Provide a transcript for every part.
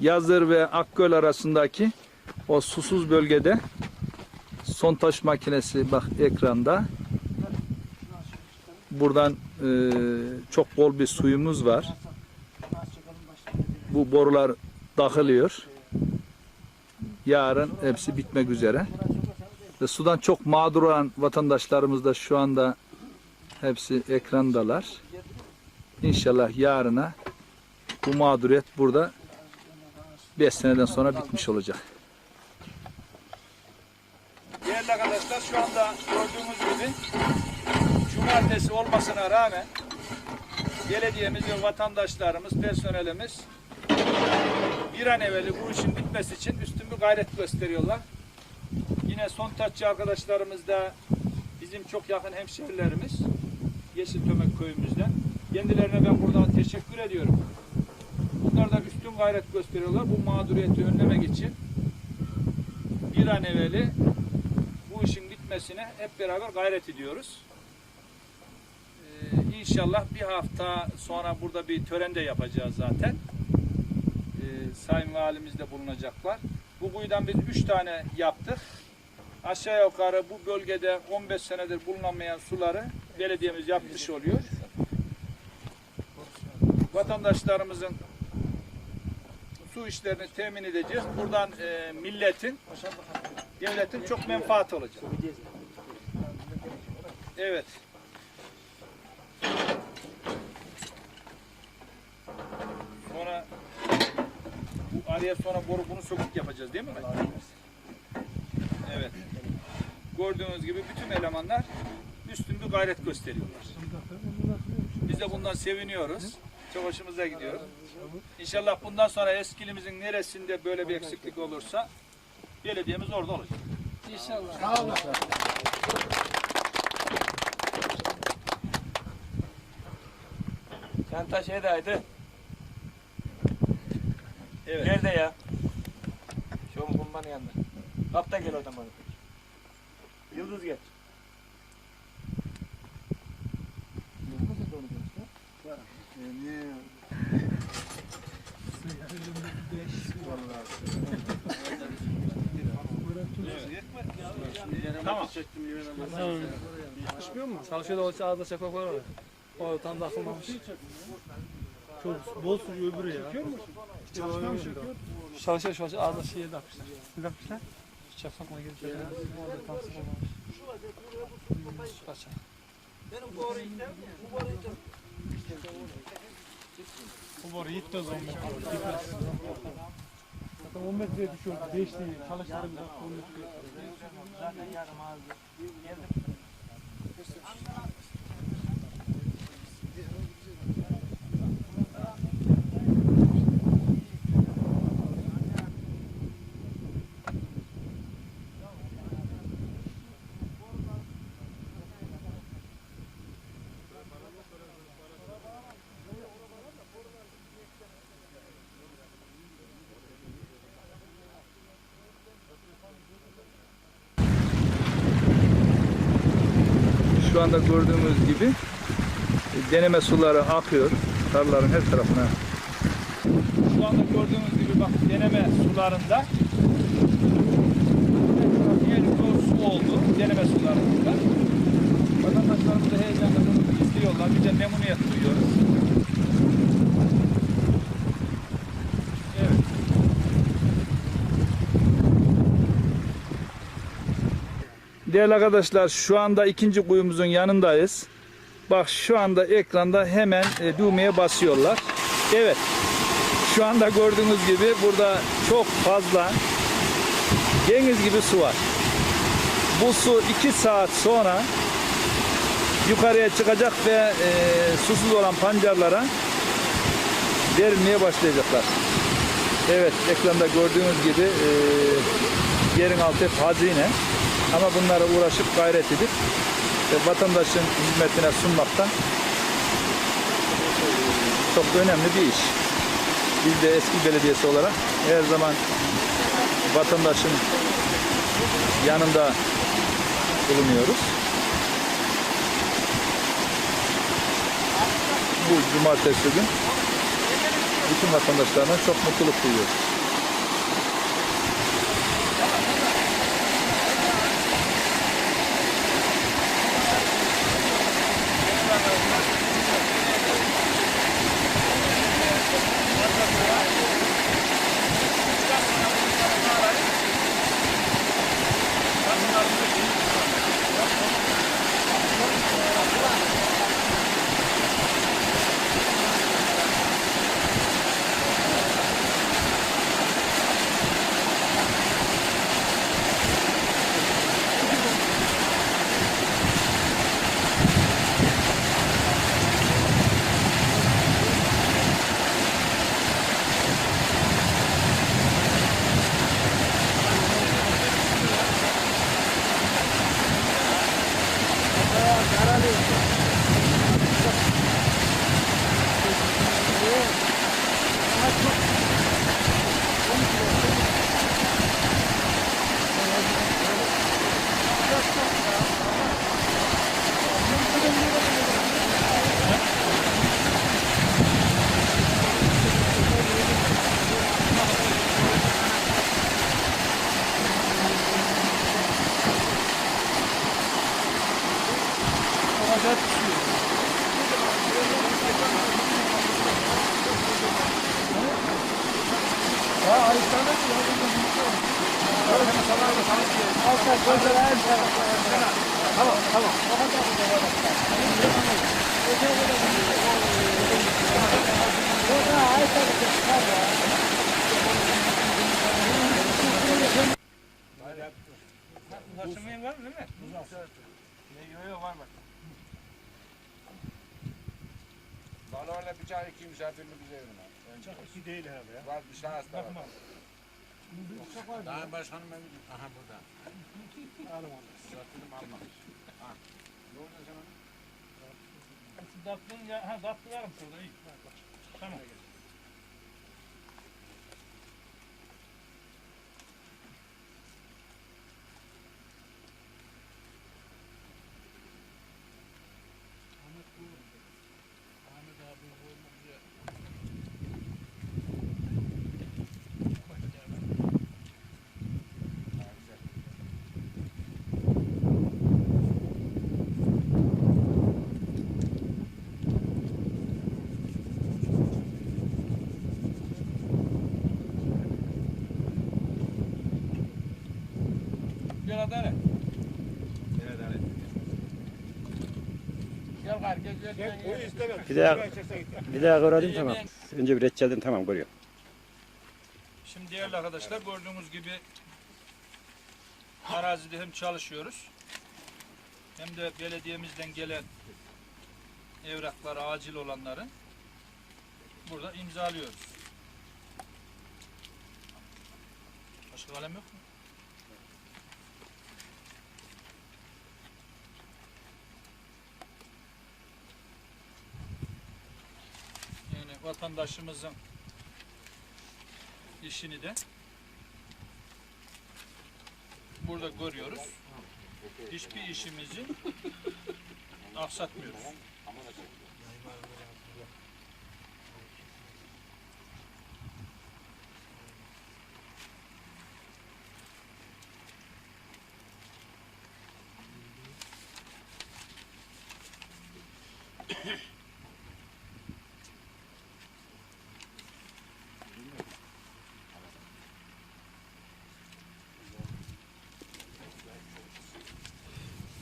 Yazır ve Akgöl arasındaki o susuz bölgede sontaş makinesi bak ekranda. Buradan e, çok bol bir suyumuz var. Bu borular takılıyor. Yarın hepsi bitmek üzere. Ve sudan çok mağdur olan vatandaşlarımız da şu anda hepsi ekrandalar. İnşallah yarına bu mağduriyet burada 5 seneden sonra bitmiş olacak. Değerli arkadaşlar şu anda gördüğünüz gibi cumartesi olmasına rağmen belediyemiz ve vatandaşlarımız, personelimiz bir an evveli bu işin bitmesi için üstün bir gayret gösteriyorlar. Yine son taççı arkadaşlarımız da bizim çok yakın hemşerilerimiz Yeşiltömek köyümüzden. Kendilerine ben buradan teşekkür ediyorum. Bunlar da üstün gayret gösteriyorlar bu mağduriyeti önlemek için. Bir an evveli bu işin bitmesine hep beraber gayret ediyoruz. Ee, inşallah bir hafta sonra burada bir tören de yapacağız zaten. Ee, Sayın Valimiz de bulunacaklar. Bu kuyudan biz üç tane yaptık. Aşağı yukarı bu bölgede 15 senedir bulunamayan suları belediyemiz yapmış oluyor. Vatandaşlarımızın su işlerini temin edeceğiz. Buradan e, milletin, devletin çok menfaati olacak. Evet. Sonra bu araya sonra boru bunu sökük yapacağız değil mi? Evet. Gördüğünüz gibi bütün elemanlar üstün bir gayret gösteriyorlar. Biz de bundan seviniyoruz. Çok hoşumuza gidiyor. İnşallah bundan sonra eskilimizin neresinde böyle bir eksiklik olursa belediyemiz orada olacak. Çanta şeydeydi. Evet. Nerede ya? Şu kumbanın yanında. Kap da gel oradan bana. Yıldız gel. Tamam. Çıkmıyor mu? Çalışıyor da o ağızda şeffaf var oraya. O tam da akılmamış. Çok bol sürüyor öbürü ya. Çekiyor musun? Çalışmıyor mu şimdi? Çalışıyor şu an ağızda şey yapmışlar. Ne yapmışlar? Şeffaf mı girdi? Orada tam sıkılmamış. Su kaçar. Bu boru yitmez 10 metre. Gitmez. Zaten 10 metreye düşüyor. 5 değil. Çalıştırdım. 10 metreye. Şu anda gördüğümüz gibi e, deneme suları akıyor tarlaların her tarafına. Şu anda gördüğümüz gibi bak deneme sularında diğer çoğu su oldu deneme sularında. Vatandaşlarımız da heyecanla bunu izliyorlar. Bir de memnuniyet duyuyoruz. Evet. Değerli arkadaşlar şu anda ikinci kuyumuzun yanındayız. Bak şu anda ekranda hemen e, düğmeye basıyorlar. Evet. Şu anda gördüğünüz gibi burada çok fazla deniz gibi su var. Bu su 2 saat sonra yukarıya çıkacak ve e, susuz olan pancarlara verilmeye başlayacaklar. Evet ekranda gördüğünüz gibi e, yerin altı hep hazine. Ama bunlara uğraşıp gayret edip ve vatandaşın hizmetine sunmaktan çok önemli bir iş. Biz de eski belediyesi olarak her zaman vatandaşın yanında bulunuyoruz. Bu cumartesi gün bütün vatandaşlarına çok mutluluk duyuyoruz. Taşımayın var mı değil mi? Yok yok var mı? Bana öyle bir çay iki misafirli bize evine. Çok iki değil herhalde ya. Var bir şahıs da var. Daha başkanım evi. Aha burada. Uzattım almamış. Ha. Ne oldu sana? Datlın ya, ha datlı varım şurada iyi. Tamam. Hele. Evet evet. Gel gari gel gel gel. gel. Bir daha, bir daha görelim tamam. Önce bir reçelden tamam görüyor. Şimdi değerli arkadaşlar gördüğünüz gibi arazide hem çalışıyoruz hem de belediyemizden gelen evrakları acil olanları burada imzalıyoruz. Başka kalem yok mu? Vatandaşımızın işini de burada görüyoruz. Hiçbir işimizi aksatmıyoruz.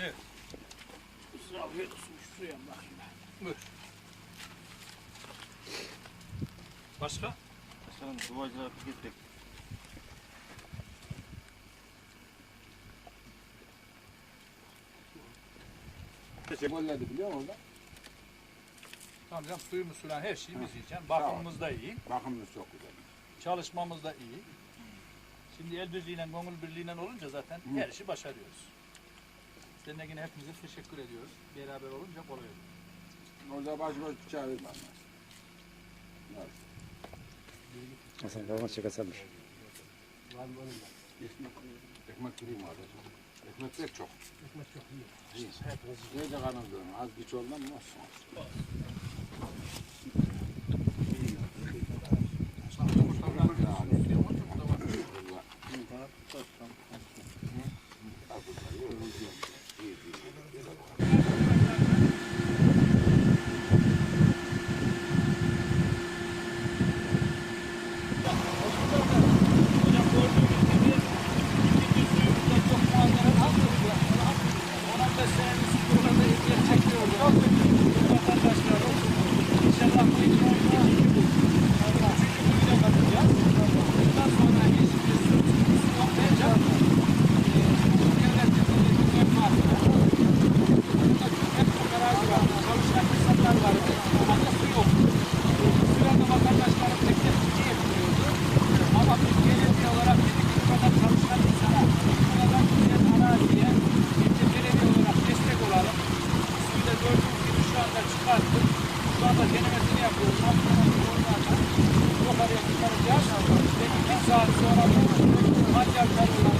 Evet. Buyur. Başka? Başkanım duvarcılara gittik. Golledi biliyor musun orada? Tamam canım suyumuz sulan her şeyimiz yiyeceğim. Bakımımız da iyi. Bakımınız çok güzel. Çalışmamız da iyi. Şimdi el birliğiyle, gönül birliğiyle olunca zaten her işi başarıyoruz. Seninle yine hepinize teşekkür ediyoruz. Beraber olunca kolay olur. Orada başıboş bıçağı vermem. Hasan kalma çıkasamış. Var mı oğlum? Ekmek, ekmek gireyim abi. Ekmek pek çok. Ekmek çok iyi. İyi. Ne de kanal diyorum. Az güç olmam mı olsun? Saat sonra. Bu Macar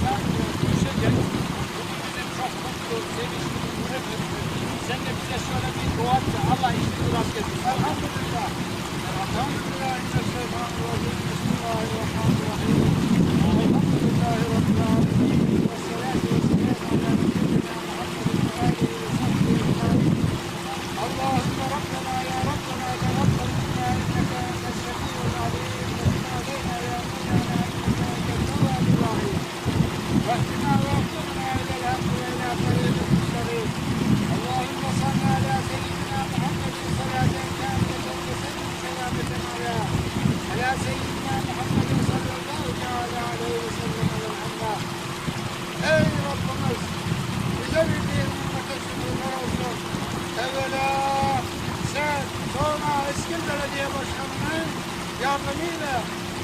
yardımıyla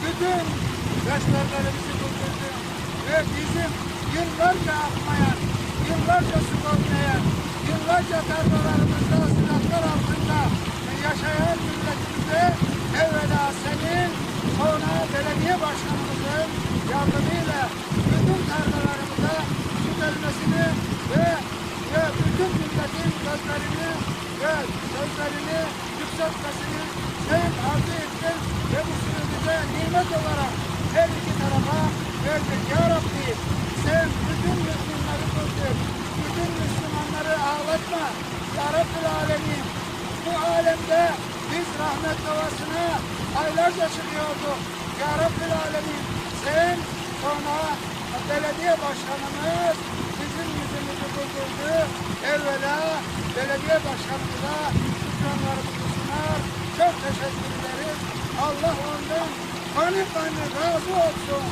bütün rehberlerimizi buldurdun ve bizim yıllarca akmayan, yıllarca su koymayan, yıllarca tarlalarımızda, sıratlar altında yaşayan milletimize evvela senin sonra belediye başkanımızın yardımıyla bütün tarlalarımıza su gelmesini ve ve bütün milletin gözlerini ve sözlerini yükseltmesini sen arzu ettin ve bu bize nimet olarak her iki tarafa verdik. Ya Rabbi sen bütün Müslümanları kurtar. Bütün Müslümanları ağlatma. Ya Rabbi alemin bu alemde biz rahmet davasına aylarca çıkıyorduk. Ya Rabbi alemin sen sonra belediye başkanımız bizim yüzümüzü güldürdü. Evvela belediye başkanımıza şükranlarımızı sunar çok teşekkür. Allah ondan hani hani razı olsun.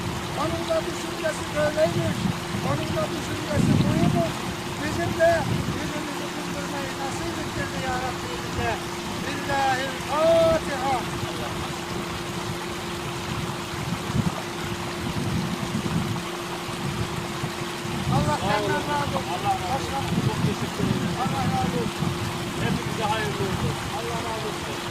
Onun da düşüncesi böyleymiş. Onun da düşüncesi buymuş. Bizim de birbirimizi kızdırmayı nasip ettirdi ya Rabbi bize. Lillahi Fatiha. Allah senden razı olsun. Allah razı olsun. Çok teşekkür ederim. Allah razı olsun. Hepinize hayırlı olsun. Allah razı olsun.